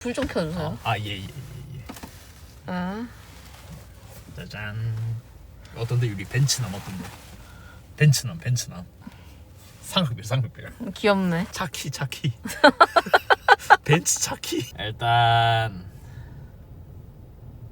불 좀 켜주세요. 아, 예, 예, 예. 아, 짜잔. 어떤데 우리 벤츠남 어떤데? 벤츠남, 벤츠남. 상급별, 상급별. 귀엽네. 차키, 차키. 벤츠 차키. 일단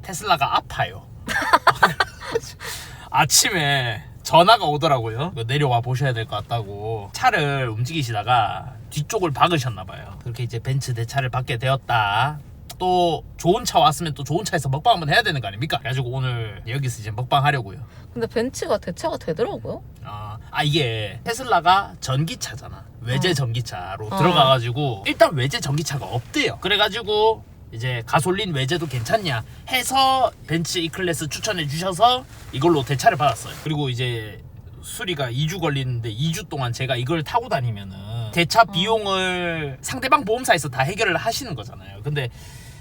테슬라가 아파요. 아침에 전화가 오더라고요. 내려와 보셔야 될 것 같다고. 차를 움직이시다가 뒤쪽을 박으셨나 봐요. 그렇게 이제 벤츠 내 차를 받게 되었다. 또 좋은 차 왔으면 또 좋은 차에서 먹방 한번 해야 되는 거 아닙니까? 그래가지고 오늘 여기서 이제 먹방 하려고요. 근데 벤츠가 대체가 되더라고요. 아, 아 이게 테슬라가 전기차잖아. 외제 어. 전기차로 어. 들어가가지고 일단 외제 전기차가 없대요. 그래가지고 이제 가솔린 외제도 괜찮냐 해서 벤츠 E 클래스 추천해 주셔서 이걸로 대차를 받았어요. 그리고 이제 수리가 2주 걸리는데 2주 동안 제가 이걸 타고 다니면은 대차 비용을 상대방 보험사에서 다 해결을 하시는 거잖아요. 근데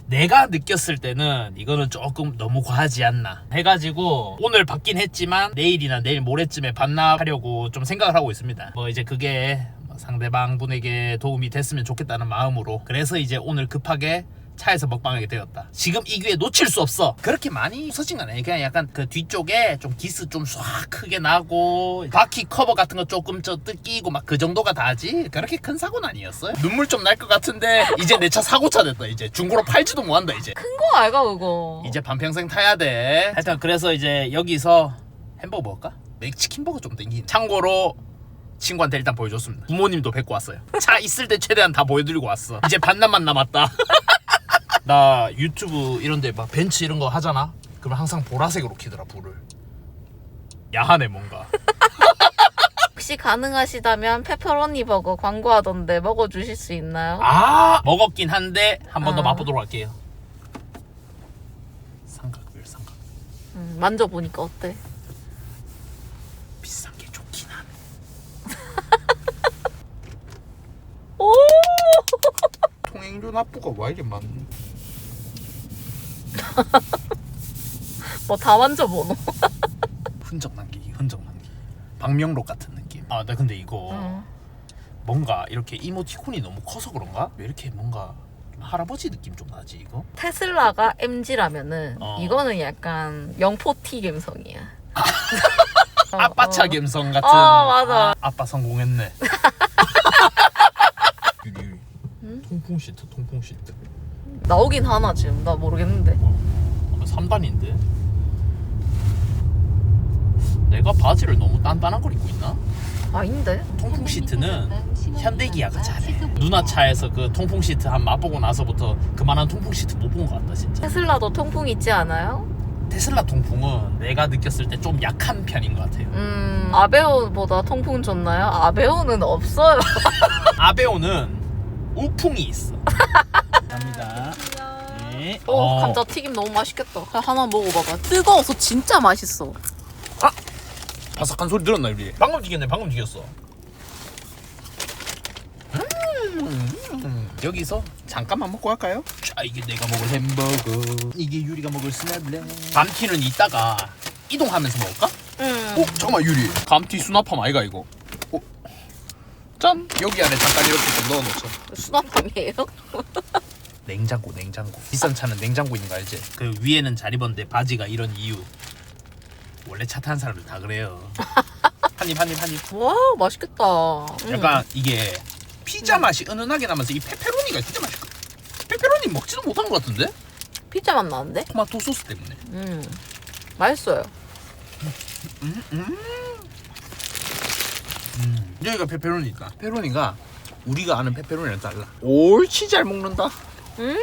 내가 느꼈을 때는 이거는 조금 너무 과하지 않나 해가지고 오늘 받긴 했지만 내일이나 내일 모레쯤에 반납하려고 좀 생각을 하고 있습니다. 뭐 이제 그게 뭐 상대방 분에게 도움이 됐으면 좋겠다는 마음으로 그래서 이제 오늘 급하게 차에서 먹방하게 되었다. 지금 이 기회 놓칠 수 없어. 그렇게 많이 건 아니에요. 그냥 약간 그 뒤쪽에 좀 기스 좀싹 크게 나고 바퀴 커버 같은 거 조금 저 뜯기고 막 그 정도가 다지. 그렇게 큰 사고는 아니었어요. 눈물 좀 날 것 같은데 이제 내 차 사고차 됐다. 이제 중고로 팔지도 못한다 이제. 큰 거 알가 그거. 이제 반평생 타야 돼. 하여튼 그래서 이제 여기서 햄버거 먹을까? 맥치킨 버거 좀 땡긴. 참고로 친구한테 일단 보여줬습니다. 부모님도 뵙고 왔어요. 차 있을 때 최대한 다 보여드리고 왔어. 이제 반납만 남았다. 나 유튜브 이런데 막 벤츠 이런 거 하잖아. 그러면 항상 보라색으로 키더라 불을. 야하네 뭔가. 혹시 가능하시다면 페퍼로니 버거 광고하던데 먹어주실 수 있나요? 아 먹었긴 한데 한 번 더 아. 맛보도록 할게요. 삼각별 삼각. 음, 만져보니까 어때? 비싼 게 좋긴 하네. 오! 통행료 납부가 왜 이렇게 많? 뭐 다 만져보노. 흔적 남기기, 흔적 남기기. 박명록 같은 느낌. 아, 나 근데 이거 응. 뭔가 이렇게 이모티콘이 너무 커서 그런가? 왜 이렇게 뭔가 좀 할아버지 느낌 좀 나지 이거? 테슬라가 MG라면은 어. 이거는 약간 영포티 감성이야. 어, 아빠 차 어. 감성 같은. 어, 맞아. 아, 빠 성공했네. 유리 유리. 응? 통풍 시트, 통풍 시트. 나오긴 하나 지금 나 모르겠는데. 아마 3단인데. 내가 바지를 너무 단단한 걸 입고 있나? 아닌데? 통풍 시트는 현대 기아가 잘해. 누나 차에서 그 통풍 시트 한 맛보고 나서부터 그만한 통풍 시트 못 본 것 같다 진짜. 테슬라도 통풍 있지 않아요? 테슬라 통풍은 내가 느꼈을 때 좀 약한 편인 것 같아요. 음 아베오보다 통풍 좋나요? 아베오는 없어요. 아베오는 우풍이 있어. 감사합니다. 네. 오 어, 감자 튀김 너무 맛있겠다. 하나 먹어봐봐. 뜨거워서 진짜 맛있어. 바삭한 소리 들었나 우리? 방금 튀겼네. 방금 튀겼어. 음, 여기서 잠깐만 먹고 갈까요? 자 이게 내가 먹을 햄버거 이게 유리가 먹을 스나블레 감튀는 이따가 이동하면서 먹을까? 음. 어 잠깐만 유리 감튀 수납함 아이가 이거 어? 짠 여기 안에 잠깐 이렇게 좀 넣어놓자 수납함이에요? 냉장고 냉장고 비싼 차는 냉장고 있는 거 알지? 그 위에는 잘 입었는데 바지가 이런 이유 원래 차 타는 사람들 다 그래요 한입 한입 한입 와 맛있겠다. 음. 약간 이게 피자 맛이 은은하게 나면서 이 페페로니가 진짜 맛있거든 페페로니 먹지도 못한 것 같은데? 피자 맛 나는데? 토마토 소스 때문에 음 맛있어요. 음, 음. 음. 여기가 페페로니 있다 페페로니가 우리가 아는 페페로니랑 달라 옳지 잘 먹는다 음.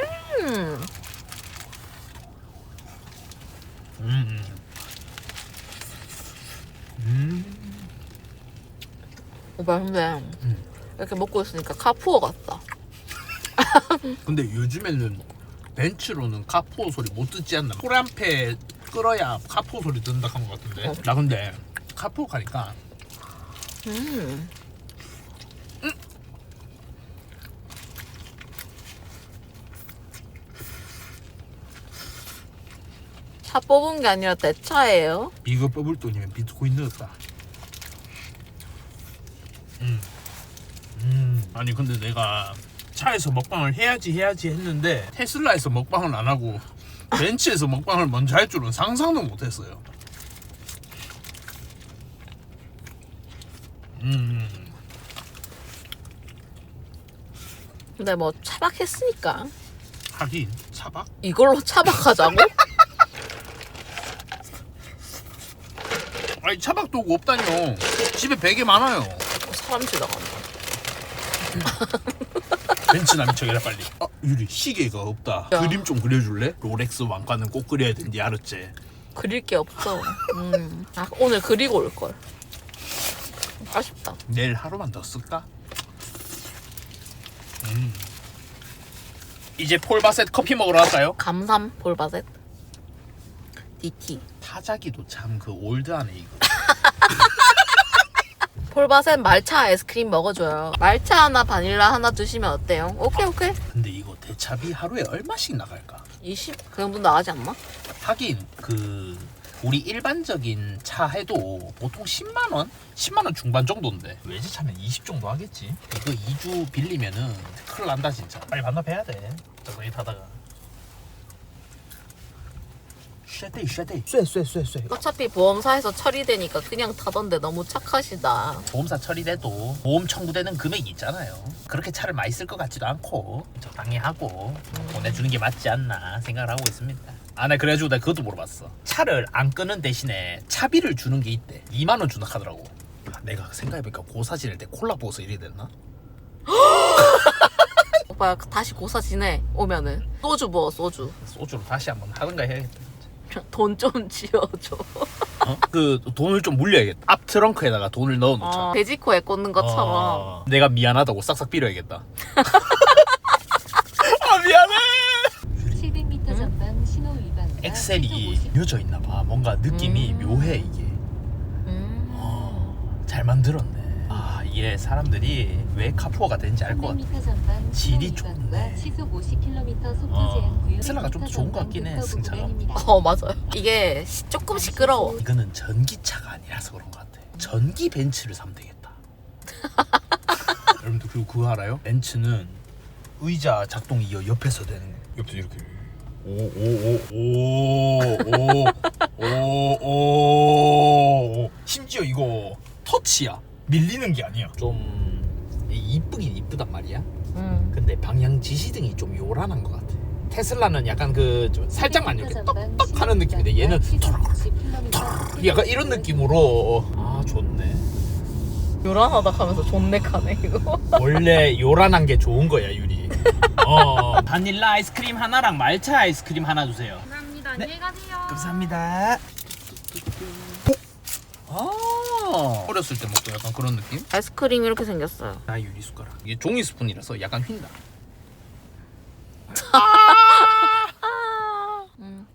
음. 음. 오빠 근데 이렇게 먹고 있으니까 카푸어 같다. 근데 요즘에는 벤츠로는 카포 소리 못 듣지 않나? 소리한패 끌어야 카포 소리 듣는다 한 것 같은데. 어. 나 근데 카포 가니까 음. 차 뽑은 게 아니라 내 차예요. 이거 뽑을 돈이면 비트코인 넣었다. 음. 음. 아니 근데 내가 차에서 먹방을 해야지 해야지 했는데 테슬라에서 먹방을 안 하고 벤츠에서 먹방을 먼저 할 줄은 상상도 못했어요. 음, 근데 뭐 차박했으니까 하긴 차박? 이걸로 차박하자고? 아니 차박 도구 없다뇨. 집에 베개 많아요. 사람 지나간다. 벤츠나 미쳐게라 빨리. 아 유리 시계가 없다. 야. 그림 좀 그려줄래? 롤렉스 왕관은 꼭 그려야 된디 알았지? 그릴 게 없어. 음. 아, 오늘 그리고 올 걸. 아쉽다. 내일 하루만 더 쓸까? 음. 이제 폴바셋 커피 먹으러 갈까요? 감삼 볼바셋. DT. 타자기도 참 그 올드하네 이거. 폴바셋 말차 아이스크림 먹어줘요. 말차 하나 바닐라 하나 드시면 어때요? 오케이 오케이. 근데 이거 대차비 하루에 얼마씩 나갈까? 20? 그 정도 나가지 않나? 하긴 그 우리 일반적인 차 해도 보통 10만 원, 10만 원 중반 정도인데 외제차면 20 정도 하겠지. 이거 2주 빌리면은 큰일 난다 진짜. 빨리 반납해야 돼. 저거 이 타다가. 쉐데이 쉐데이 쇠쇠쇠쇠 어차피 보험사에서 처리되니까 그냥 타던데 너무 착하시다. 보험사 처리돼도 보험 청구되는 금액이 있잖아요. 그렇게 차를 많이 쓸 것 같지도 않고 적당히 하고 보내주는 게 맞지 않나 생각을 하고 있습니다. 아, 나 그래가지고 내가 그것도 물어봤어. 차를 안 끄는 대신에 차비를 주는 게 있대. 2만 원 준다 하더라고. 아, 내가 생각해보니까 고사 지낼 때 콜라 부어서 이래 됐나? 오빠 다시 고사 지내 오면은 소주 부어 소주. 소주로 다시 한번 하든가 해야겠다. 돈 좀 지어줘. 어? 그 돈을 좀 물려야겠다. 앞 트렁크에다가 돈을 넣어놓자. 어, 돼지코에 꽂는 것처럼. 어, 내가 미안하다고 싹싹 빌어야겠다. 아 미안해. 700m 전방 신호 위반과 엑셀이 시속 50 묘져 있나 봐. 뭔가 느낌이 음. 묘해 이게. 음. 어, 잘 만들었네. 아 이게 사람들이 왜 카푸어가 되는지 알 것 같아. 300m 전방 질이 좋네. 시속 50km 속도 어, 테슬라가 좀 더 좋은 것 같긴 해, 100m 승차가. 어 맞아요. 이게 시- 조금 시끄러워. 이거는 전기차가 아니라서 그런 것 같아. 전기 벤츠를 사면 되겠다. 여러분들 그리고 그거 알아요? 벤츠는 의자 작동이 여- 옆에서 되는 거예요. 옆에서 이렇게 오오오오오오오 심지어 이거 터치야. 밀리는 게 아니야. 좀 이쁘긴 이쁘단 말이야. 음. 근데 방향 지시등이 좀 요란한 것 같아. 테슬라는 약간 그 살짝만 이렇게 떡떡 하는 느낌인데 네, 얘는 토르르 약간 이런 느낌으로 아 좋네. 요란하다 하면서 존내카네 이거. 원래 요란한 게 좋은 거야 유리. 어 바닐라 아이스크림 하나랑 말차 아이스크림 하나 주세요. 감사합니다. 네. 안녕히 가세요. 감사합니다. 오, 아 어렸을 때 먹던 약간 그런 느낌? 아이스크림 이렇게 생겼어요. 나 유리 숟가락. 이게 종이 스푼이라서 약간 휜다. 음.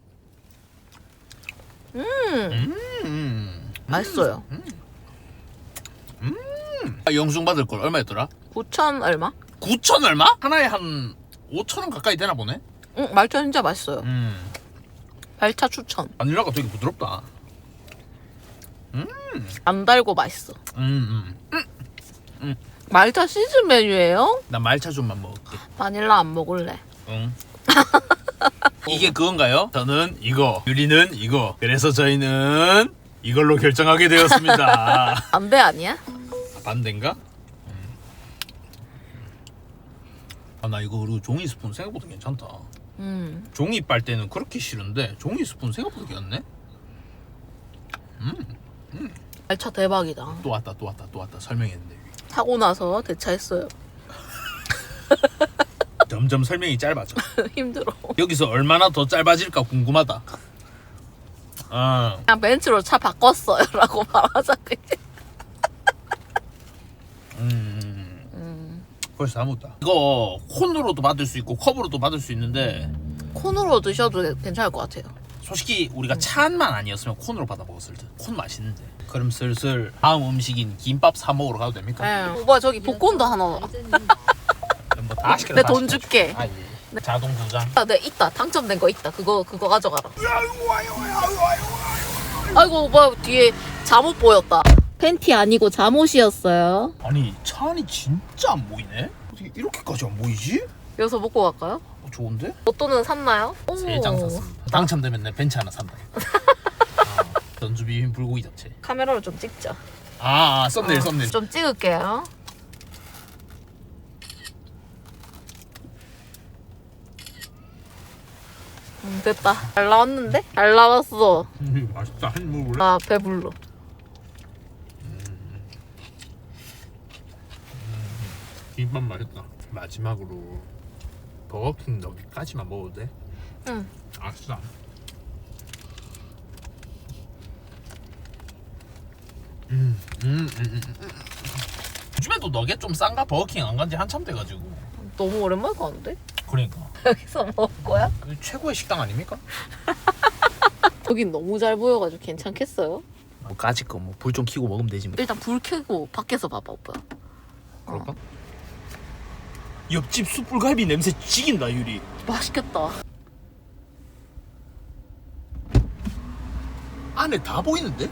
음. 음. 맛있어요. 아, 영수증 받을 걸 얼마였더라? 9천 얼마? 9천 얼마? 하나에 한 5천 원 가까이 되나 보네. 응, 말차 진짜 맛있어요. 음. 말차 추천. 바닐라가 되게 부드럽다. 안 달고 맛있어. 음, 음. 말차 시즌 메뉴예요? 나 말차 좀만 먹을게. 바닐라 안 먹을래. 응. 이게 그건가요? 저는 이거, 유리는 이거. 그래서 저희는 이걸로 결정하게 되었습니다. 안배 아니야? 반대인가? 음. 아, 나 이거 그리고 종이 스푼 생각보다 괜찮다. 음. 종이 빨대는 그렇게 싫은데 종이 스푼 생각보다 괜찮네? 말차 대박이다. 또 왔다 또 왔다 또 왔다 설명했는데 타고 나서 대차했어요. 점점 설명이 짧아져. 힘들어. 여기서 얼마나 더 짧아질까 궁금하다. 아, 그냥 벤츠로 차 바꿨어요. 라고 말하자. 그냥. 음, 음. 벌써 다 묻다. 이거 콘으로도 받을 수 있고 컵으로도 받을 수 있는데 콘으로 드셔도 괜찮을 것 같아요. 솔직히 우리가 차만 아니었으면 콘으로 받아 먹었을 듯. 콘 맛있는데. 그럼 슬슬 다음 음식인 김밥 사 먹으러 가도 됩니까? 네. 오빠 저기 복권도 하나. 뭐다 시켜. 내돈 줄게. 아 예. 자동 두 장. 아, 네 있다. 당첨된 거 있다. 그거 그거 가져가라. 아이고 오빠 뒤에 잠옷 보였다. 팬티 아니고 잠옷이었어요. 아니 차 안이 진짜 안 보이네. 어떻게 이렇게까지 안 보이지? 여기서 먹고 갈까요? 어, 좋은데? 로또는 샀나요? 세장 오. 샀습니다. 당첨되면 내 벤츠 하나 산다. 아, 전주 비빔 불고기 잡채. 카메라로 좀 찍자. 아, 아 썸네일 어, 썸네일. 좀 찍을게요. 음, 됐다. 잘 나왔는데? 잘 나왔어. 음, 맛있다. 한 먹을래? 아, 배불러. 김밥 맛있다. 마지막으로 버거킹 너겟까지만 먹어도 돼? 응. 아싸. 음, 음, 음, 음, 음. 요즘에도 너겟 좀 싼가? 버거킹 안 간지 한참 돼가지고. 너무 오랜만에 가는데? 그러니까. 여기서 먹을 거야? 그 최고의 식당 아닙니까? 여긴 너무 잘 보여가지고 괜찮겠어요? 뭐 까짓 거뭐 불 좀 켜고 먹으면 되지 뭐. 일단 불 켜고 밖에서 봐봐, 오빠. 그럴까? 옆집 숯불갈비 냄새 죽인다 유리. 맛있겠다. 안에 다 보이는데?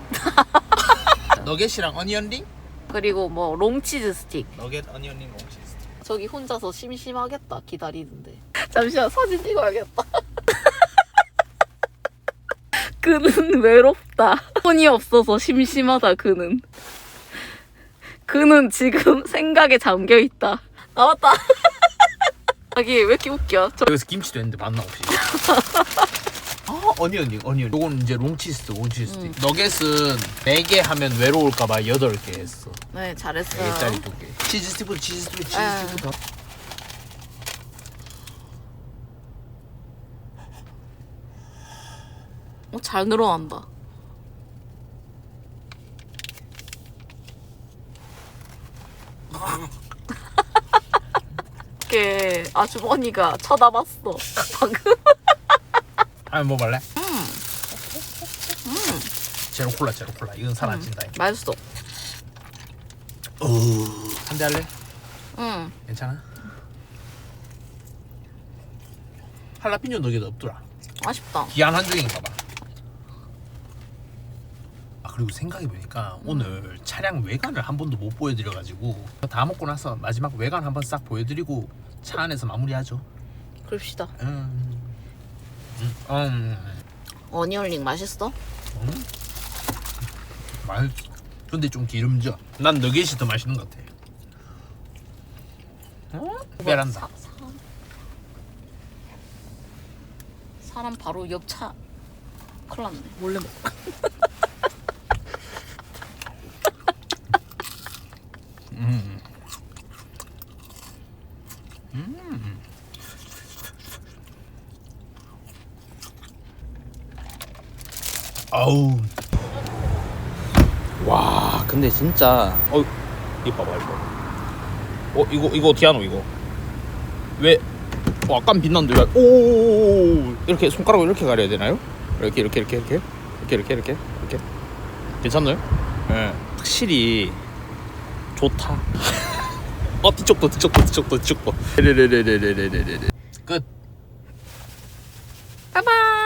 너겟이랑 어니언링? 그리고 뭐 롱치즈 스틱. 너겟 어니언링 롱치즈. 저기 혼자서 심심하겠다 기다리는데. 잠시만 사진 찍어야겠다. 그는 외롭다. 손이 없어서 심심하다 그는. 그는 지금 생각에 잠겨 있다. 나왔다. 자기 왜 이렇게 웃겨? 저 여기서 김치도 했는데 맛나 없이. 아 어니언링 어니언. 요건 이제 롱치즈 롱치즈. 음. 너겟은 4개 하면 외로울까봐 8개 했어. 네, 잘했어요. 4개짜리 2개. 치즈 스티브 치즈 스티브 치즈 에. 스티브 더. 어, 잘 늘어난다. 이렇게 아주머니가 쳐다봤어. 방금. 아니 뭐 말래? 제로 콜라 제로 콜라 이건 살 안 찐다. 맛있어. 한대 할래? 응. 괜찮아? 할라피뇨 너겟 없더라. 아쉽다. 기한 한정인가 봐. 아 그리고 생각해보니까 오늘 차량 외관을 한 번도 못 보여드려가지고 다 먹고 나서 마지막 외관 한 번 싹 보여드리고 차 안에서 마무리하죠. 그럽시다. 음, 음, 음, 어니언링 맛있어? 음. 맛. 근데 좀 기름져. 난 너겟이 더 맛있는 것 같아. 어? 베란다. 사, 사, 사람 바로 옆차 큰일 났네. 몰래 먹 음. 아우. 와, 근데 진짜 어 이거 봐봐 이거. 어 이거 이거 디아노 이거. 왜? 어, 약간 빛난데 왜? 오 이렇게 손가락으로 이렇게 가려야 되나요? 이렇게 이렇게 이렇게 이렇게 이렇게 이렇게 이렇게 이렇게 괜찮나요? 예. 확실히 좋다. 어 뒤쪽도 뒤쪽도 뒤쪽도 뒤쪽도. 레레레레레레레레. 끝. 바이바이.